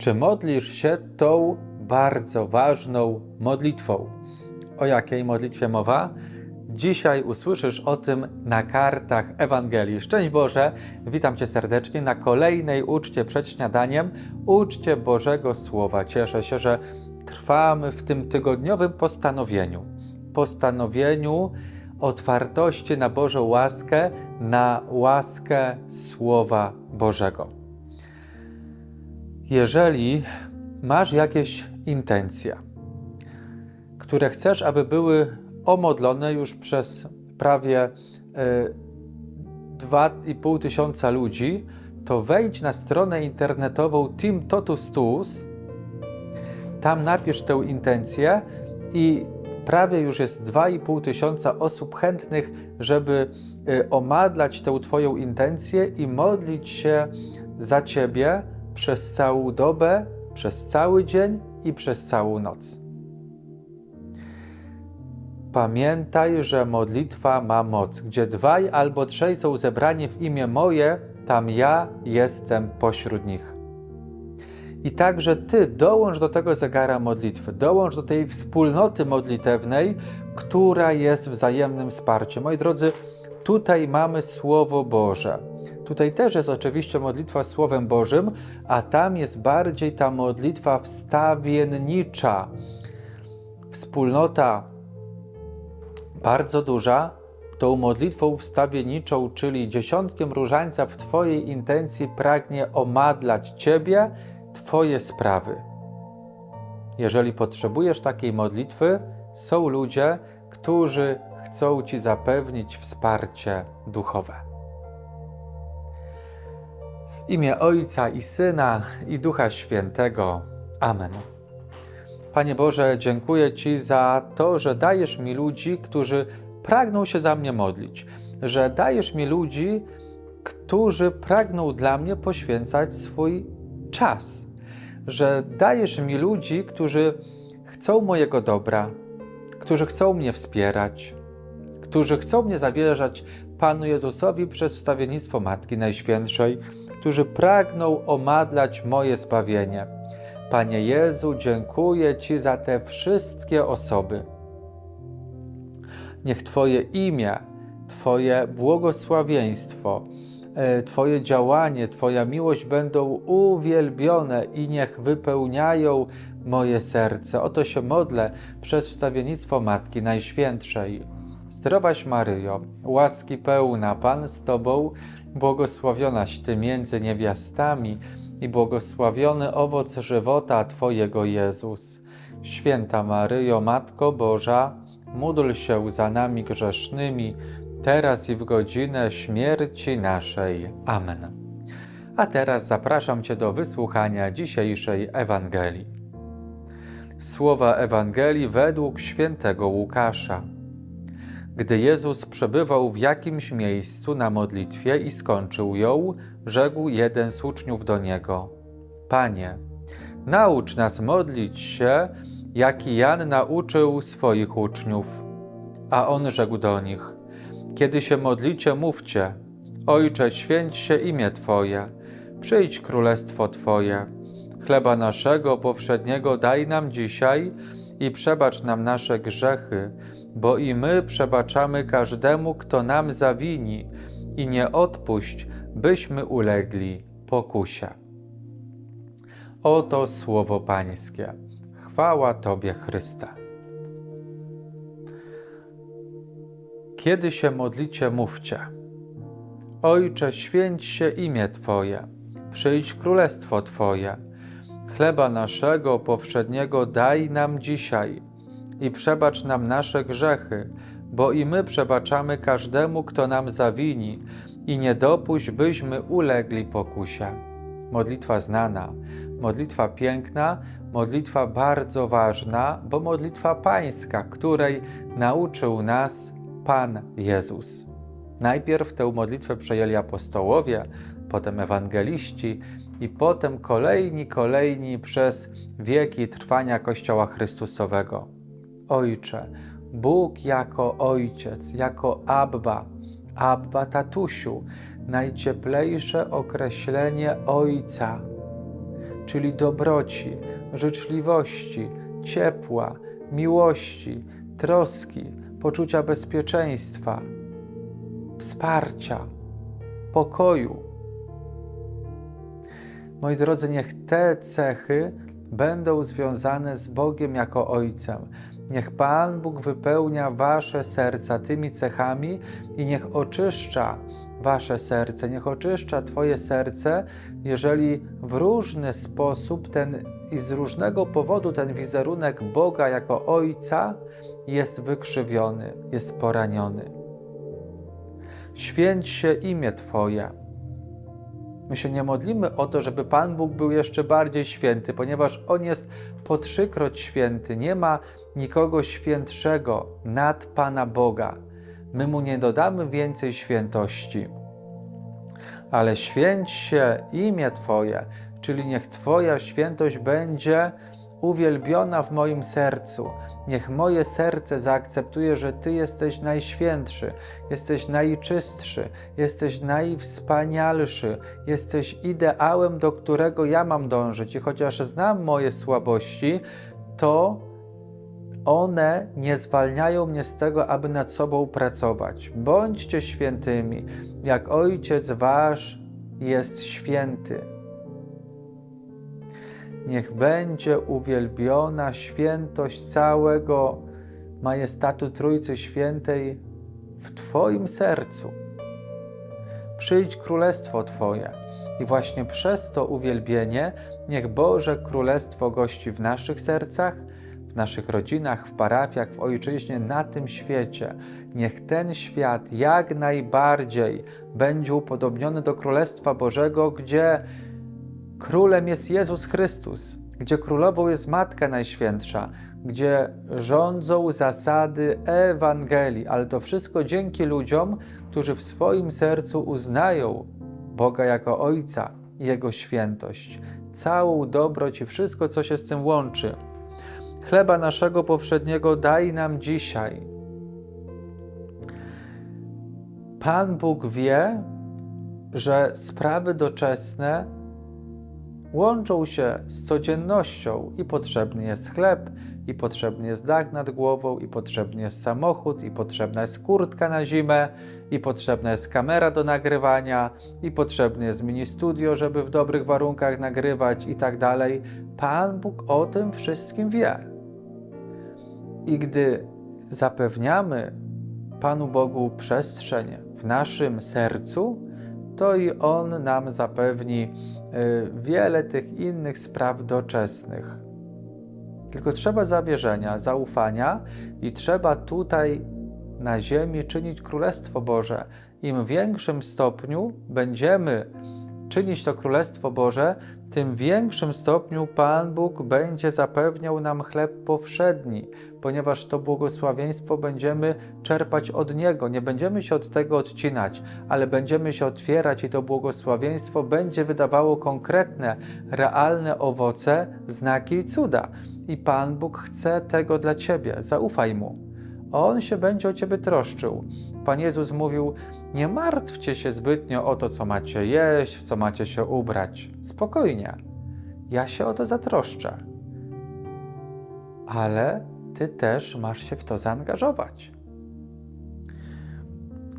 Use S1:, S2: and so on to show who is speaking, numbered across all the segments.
S1: Czy modlisz się tą bardzo ważną modlitwą? O jakiej modlitwie mowa? Dzisiaj usłyszysz o tym na kartach Ewangelii. Szczęść Boże, witam Cię serdecznie na kolejnej uczcie przed śniadaniem, uczcie Bożego Słowa. Cieszę się, że trwamy w tym tygodniowym postanowieniu. Postanowieniu otwartości na Bożą łaskę, na łaskę Słowa Bożego. Jeżeli masz jakieś intencje, które chcesz, aby były omodlone już przez prawie e, 2,5 tysiąca ludzi, to wejdź na stronę internetową Team Totus tam napisz tę intencję i prawie już jest 2,5 tysiąca osób chętnych, żeby e, omadlać tę Twoją intencję i modlić się za Ciebie przez całą dobę, przez cały dzień i przez całą noc. Pamiętaj, że modlitwa ma moc. Gdzie dwaj albo trzej są zebrani w imię moje, tam ja jestem pośród nich. I także Ty dołącz do tego zegara modlitwy, dołącz do tej wspólnoty modlitewnej, która jest wzajemnym wsparciem. Moi drodzy, tutaj mamy Słowo Boże. Tutaj też jest oczywiście modlitwa Słowem Bożym, a tam jest bardziej ta modlitwa wstawiennicza. Wspólnota bardzo duża, tą modlitwą wstawienniczą, czyli dziesiątkiem różańca w Twojej intencji pragnie omadlać Ciebie, Twoje sprawy. Jeżeli potrzebujesz takiej modlitwy, są ludzie, którzy chcą Ci zapewnić wsparcie duchowe. W imię Ojca i Syna i Ducha Świętego. Amen. Panie Boże, dziękuję Ci za to, że dajesz mi ludzi, którzy pragną się za mnie modlić, że dajesz mi ludzi, którzy pragną dla mnie poświęcać swój czas, że dajesz mi ludzi, którzy chcą mojego dobra, którzy chcą mnie wspierać, którzy chcą mnie zawierzać Panu Jezusowi przez wstawiennictwo Matki Najświętszej, którzy pragną omadlać moje zbawienie. Panie Jezu, dziękuję Ci za te wszystkie osoby. Niech Twoje imię, Twoje błogosławieństwo, e, Twoje działanie, Twoja miłość będą uwielbione i niech wypełniają moje serce. Oto się modlę przez wstawiennictwo Matki Najświętszej. Zdrowaś Maryjo, łaski pełna, Pan z Tobą, błogosławionaś Ty między niewiastami i błogosławiony owoc żywota Twojego Jezus. Święta Maryjo, Matko Boża, módl się za nami grzesznymi, teraz i w godzinę śmierci naszej. Amen. A teraz zapraszam Cię do wysłuchania dzisiejszej Ewangelii. Słowa Ewangelii według świętego Łukasza. Gdy Jezus przebywał w jakimś miejscu na modlitwie i skończył ją, rzekł jeden z uczniów do niego: Panie, naucz nas modlić się, jak Jan nauczył swoich uczniów. A on rzekł do nich: Kiedy się modlicie, mówcie: Ojcze, święć się imię Twoje, przyjdź królestwo Twoje. Chleba naszego powszedniego daj nam dzisiaj i przebacz nam nasze grzechy, bo i my przebaczamy każdemu, kto nam zawini, i nie odpuść, byśmy ulegli pokusie. Oto słowo Pańskie. Chwała Tobie, Chryste. Kiedy się modlicie, mówcie: Ojcze, święć się imię Twoje, przyjdź królestwo Twoje. Chleba naszego powszedniego daj nam dzisiaj i przebacz nam nasze grzechy, bo i my przebaczamy każdemu, kto nam zawini, i nie dopuść, byśmy ulegli pokusie. Modlitwa znana, modlitwa piękna, modlitwa bardzo ważna, bo modlitwa pańska, której nauczył nas Pan Jezus. Najpierw tę modlitwę przejęli apostołowie, potem ewangeliści i potem kolejni, kolejni przez wieki trwania Kościoła Chrystusowego. Ojcze, Bóg jako Ojciec, jako Abba, Abba tatusiu, najcieplejsze określenie Ojca. czyli dobroci, życzliwości, ciepła, miłości, troski, poczucia bezpieczeństwa, wsparcia, pokoju. Moi drodzy, niech te cechy będą związane z Bogiem jako Ojcem. Niech Pan Bóg wypełnia Wasze serca tymi cechami i niech oczyszcza Wasze serce, niech oczyszcza Twoje serce, jeżeli w różny sposób ten i z różnego powodu ten wizerunek Boga jako Ojca jest wykrzywiony, jest poraniony. Święć się imię Twoje. My się nie modlimy o to, żeby Pan Bóg był jeszcze bardziej święty, ponieważ On jest po trzykroć święty. Nie ma nikogo świętszego nad Pana Boga. My Mu nie dodamy więcej świętości. Ale święć się imię Twoje, czyli niech Twoja świętość będzie uwielbiona w moim sercu. Niech moje serce zaakceptuje, że Ty jesteś najświętszy, jesteś najczystszy, jesteś najwspanialszy, jesteś ideałem, do którego ja mam dążyć. I chociaż znam moje słabości, to one nie zwalniają mnie z tego, aby nad sobą pracować. Bądźcie świętymi, jak Ojciec Wasz jest święty. Niech będzie uwielbiona świętość całego majestatu Trójcy Świętej w Twoim sercu. Przyjdź królestwo Twoje i właśnie przez to uwielbienie niech Boże Królestwo gości w naszych sercach, w naszych rodzinach, w parafiach, w ojczyźnie, na tym świecie. Niech ten świat jak najbardziej będzie upodobniony do Królestwa Bożego, gdzie królem jest Jezus Chrystus, gdzie królową jest Matka Najświętsza, gdzie rządzą zasady Ewangelii, ale to wszystko dzięki ludziom, którzy w swoim sercu uznają Boga jako Ojca i Jego świętość, całą dobroć i wszystko, co się z tym łączy. Chleba naszego powszedniego daj nam dzisiaj. Pan Bóg wie, że sprawy doczesne łączą się z codziennością i potrzebny jest chleb, i potrzebny jest dach nad głową, i potrzebny jest samochód, i potrzebna jest kurtka na zimę, i potrzebna jest kamera do nagrywania, i potrzebny jest mini studio, żeby w dobrych warunkach nagrywać i tak dalej. Pan Bóg o tym wszystkim wie. I gdy zapewniamy Panu Bogu przestrzeń w naszym sercu, to i On nam zapewni wiele tych innych spraw doczesnych. Tylko trzeba zawierzenia, zaufania i trzeba tutaj na ziemi czynić Królestwo Boże. Im większym stopniu będziemy czynić to Królestwo Boże, tym większym stopniu Pan Bóg będzie zapewniał nam chleb powszedni, ponieważ to błogosławieństwo będziemy czerpać od Niego. Nie będziemy się od tego odcinać, ale będziemy się otwierać i to błogosławieństwo będzie wydawało konkretne, realne owoce, znaki i cuda. I Pan Bóg chce tego dla Ciebie. Zaufaj Mu. On się będzie o Ciebie troszczył. Pan Jezus mówił: Nie martwcie się zbytnio o to, co macie jeść, w co macie się ubrać. Spokojnie. Ja się o to zatroszczę. Ale Ty też masz się w to zaangażować.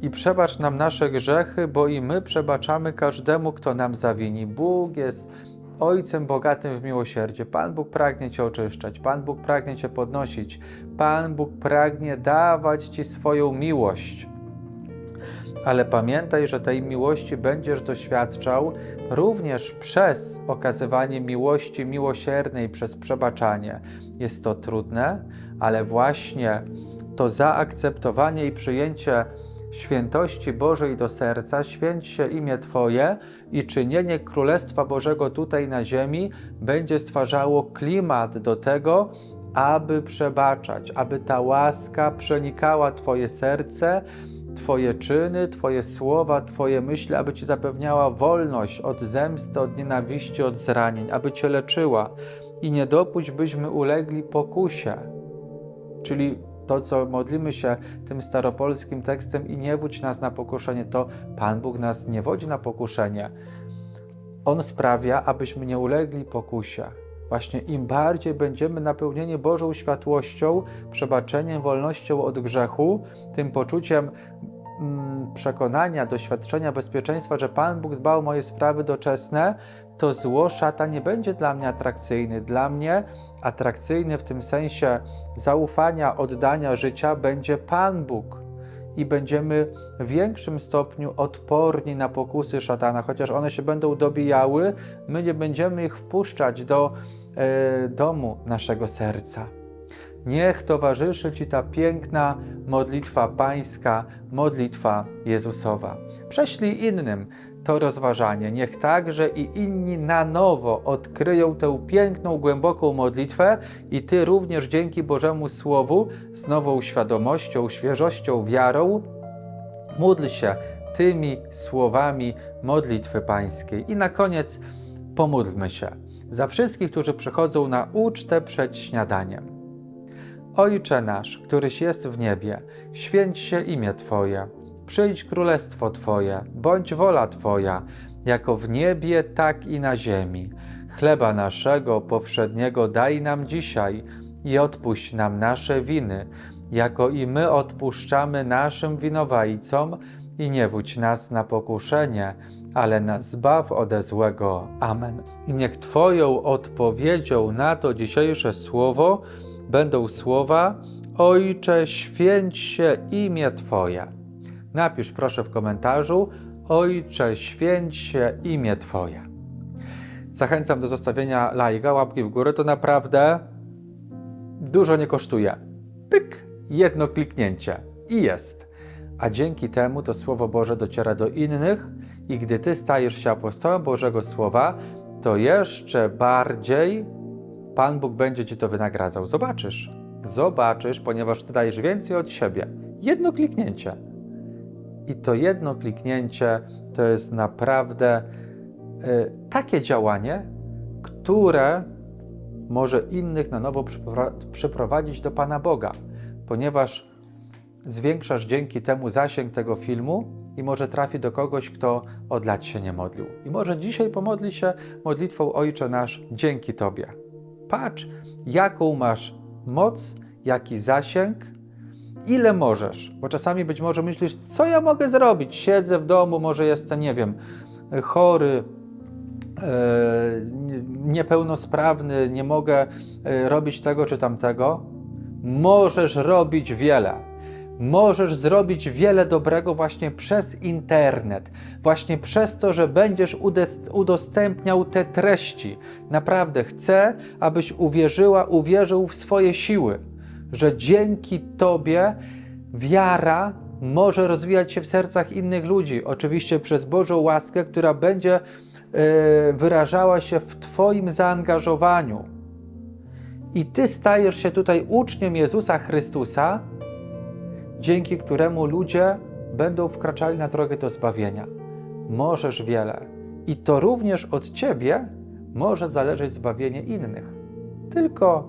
S1: I przebacz nam nasze grzechy, bo i my przebaczamy każdemu, kto nam zawini. Bóg jest Ojcem bogatym w miłosierdzie. Pan Bóg pragnie Cię oczyszczać, Pan Bóg pragnie Cię podnosić, Pan Bóg pragnie dawać Ci swoją miłość. Ale pamiętaj, że tej miłości będziesz doświadczał również przez okazywanie miłości miłosiernej, przez przebaczanie. Jest to trudne, ale właśnie to zaakceptowanie i przyjęcie świętości Bożej do serca, święć się imię Twoje i czynienie Królestwa Bożego tutaj na ziemi będzie stwarzało klimat do tego, aby przebaczać, aby ta łaska przenikała Twoje serce, Twoje czyny, Twoje słowa, Twoje myśli, aby Ci zapewniała wolność od zemsty, od nienawiści, od zranień, aby Cię leczyła. I nie dopuść, byśmy ulegli pokusie, czyli to, co modlimy się tym staropolskim tekstem i nie wódź nas na pokuszenie, to Pan Bóg nas nie wodzi na pokuszenie. On sprawia, abyśmy nie ulegli pokusie. Właśnie im bardziej będziemy napełnieni Bożą światłością, przebaczeniem, wolnością od grzechu, tym poczuciem mm, przekonania, doświadczenia, bezpieczeństwa, że Pan Bóg dba o moje sprawy doczesne, to zło szata nie będzie dla mnie atrakcyjny. Dla mnie atrakcyjny w tym sensie zaufania, oddania życia będzie Pan Bóg. I będziemy w większym stopniu odporni na pokusy szatana, chociaż one się będą dobijały, my nie będziemy ich wpuszczać do domu naszego serca. Niech towarzyszy Ci ta piękna modlitwa Pańska, modlitwa Jezusowa. Prześlij innym to rozważanie. Niech także i inni na nowo odkryją tę piękną, głęboką modlitwę i Ty również dzięki Bożemu Słowu z nową świadomością, świeżością, wiarą módl się tymi słowami modlitwy Pańskiej. I na koniec pomódlmy się za wszystkich, którzy przychodzą na ucztę przed śniadaniem. Ojcze nasz, któryś jest w niebie, święć się imię Twoje, przyjdź królestwo Twoje, bądź wola Twoja, jako w niebie, tak i na ziemi. Chleba naszego powszedniego daj nam dzisiaj i odpuść nam nasze winy, jako i my odpuszczamy naszym winowajcom i nie wódź nas na pokuszenie, ale nas zbaw ode złego. Amen. I niech Twoją odpowiedzią na to dzisiejsze słowo będą słowa Ojcze, święć się imię Twoje. Napisz proszę w komentarzu Ojcze, święć się imię Twoje. Zachęcam do zostawienia lajka, łapki w górę. To naprawdę dużo nie kosztuje. Pyk, jedno kliknięcie i jest. A dzięki temu to Słowo Boże dociera do innych i gdy Ty stajesz się apostołem Bożego Słowa, to jeszcze bardziej Pan Bóg będzie Ci to wynagradzał. Zobaczysz. Zobaczysz, ponieważ Ty dajesz więcej od siebie. Jedno kliknięcie. I to jedno kliknięcie to jest naprawdę y, takie działanie, które może innych na nowo przypro- przyprowadzić do Pana Boga, ponieważ zwiększasz dzięki temu zasięg tego filmu i może trafi do kogoś, kto od lat się nie modlił. I może dzisiaj pomodli się modlitwą Ojcze Nasz dzięki Tobie. Patrz, jaką masz moc, jaki zasięg, ile możesz. Bo czasami być może myślisz, co ja mogę zrobić? Siedzę w domu, może jestem, nie wiem, chory, e, nie- niepełnosprawny, nie mogę e, robić tego czy tamtego. Możesz robić wiele. Możesz zrobić wiele dobrego właśnie przez internet, właśnie przez to, że będziesz udostępniał te treści. Naprawdę chcę, abyś uwierzyła, uwierzył w swoje siły, że dzięki Tobie wiara może rozwijać się w sercach innych ludzi. Oczywiście przez Bożą łaskę, która będzie e, wyrażała się w Twoim zaangażowaniu. I Ty stajesz się tutaj uczniem Jezusa Chrystusa, dzięki któremu ludzie będą wkraczali na drogę do zbawienia. Możesz wiele. I to również od Ciebie może zależeć zbawienie innych. Tylko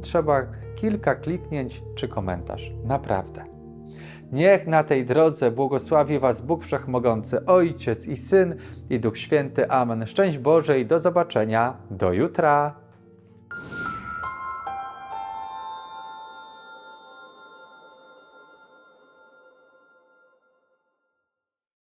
S1: trzeba kilka kliknięć czy komentarz. Naprawdę. Niech na tej drodze błogosławi Was Bóg Wszechmogący, Ojciec i Syn i Duch Święty. Amen. Szczęść Boże i do zobaczenia. Do jutra.